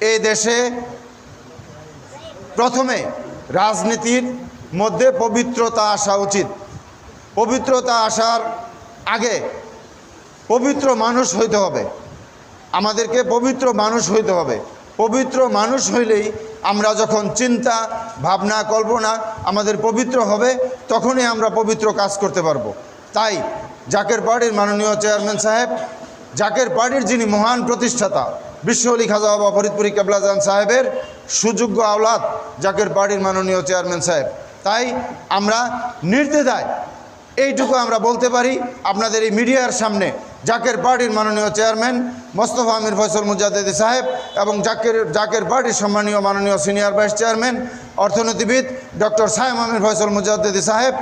এই দেশে প্রথমে রাজনীতির মধ্যে পবিত্রতা আসা উচিত। পবিত্রতা আসার আগে পবিত্র মানুষ হইতে হবে। আমাদেরকে পবিত্র মানুষ হইতে হবে। পবিত্র মানুষ হইলেই আমরা যখন চিন্তা, ভাবনা, কল্পনা আমাদের পবিত্র হবে, তখনই আমরা পবিত্র কাজ করতে পারব। তাই জাকের পার্টির মাননীয় চেয়ারম্যান সাহেব, জাকের পার্টির যিনি মহান প্রতিষ্ঠাতা বিশ্ব অলি খাজা বাবা ফরিদপুরি কেবলাজান সাহেবের সুযোগ্য আওলাদ জাকের পার্টির মাননীয় চেয়ারম্যান সাহেব। তাই আমরা নির্দ্বিধায় এইটুকু আমরা বলতে পারি, আপনাদের এই মিডিয়ার সামনে জাকের পার্টির মাননীয় চেয়ারম্যান মোস্তফা আমির ফয়সল মুজাদ্দেদি সাহেব এবং জাকের জাকের পার্টির সম্মানীয় মাননীয় সিনিয়র ভাইস চেয়ারম্যান, অর্থনীতিবিদ ডক্টর সাহেব আমির ফয়সল মুজাদ্দেদি সাহেব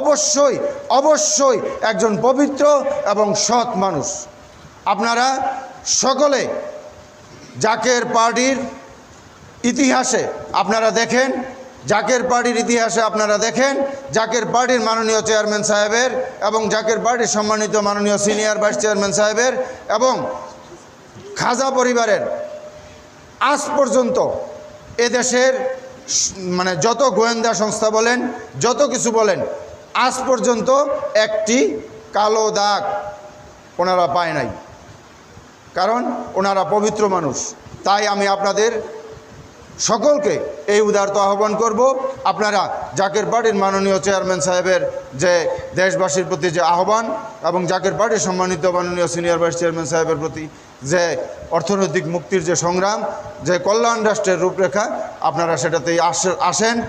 অবশ্যই অবশ্যই একজন পবিত্র এবং সৎ মানুষ। আপনারা সকলে জাকের পার্টির ইতিহাসে আপনারা দেখেন, জাকের পার্টির ইতিহাসে আপনারা দেখেন, জাকের পার্টির মাননীয় চেয়ারম্যান সাহেবের এবং জাকের পার্টির সম্মানিত মাননীয় সিনিয়র ভাইস চেয়ারম্যান সাহেবের এবং খাজা পরিবারের আজ পর্যন্ত এদেশের মানে যত গোয়েন্দা সংস্থা বলেন, যত কিছু বলেন, আজ পর্যন্ত একটি কালো দাগ ওনারা পায় নাই। কারণ ওনারা পবিত্র মানুষ। তাই আমি আপনাদের সকলকে এই উদারত আহ্বান করব। আপনারা জাকের পার্টির মাননীয় চেয়ারম্যান সাহেবের যে দেশবাসীর প্রতি যে আহ্বান এবং জাকের পার্টির সম্মানিত মাননীয় সিনিয়র ভাইস চেয়ারম্যান সাহেবের প্রতি যে অর্থনৈতিক মুক্তির যে সংগ্রাম, যে কল্যাণ রাষ্ট্রের রূপরেখা, আপনারা সেটাতেই আস- আসেন।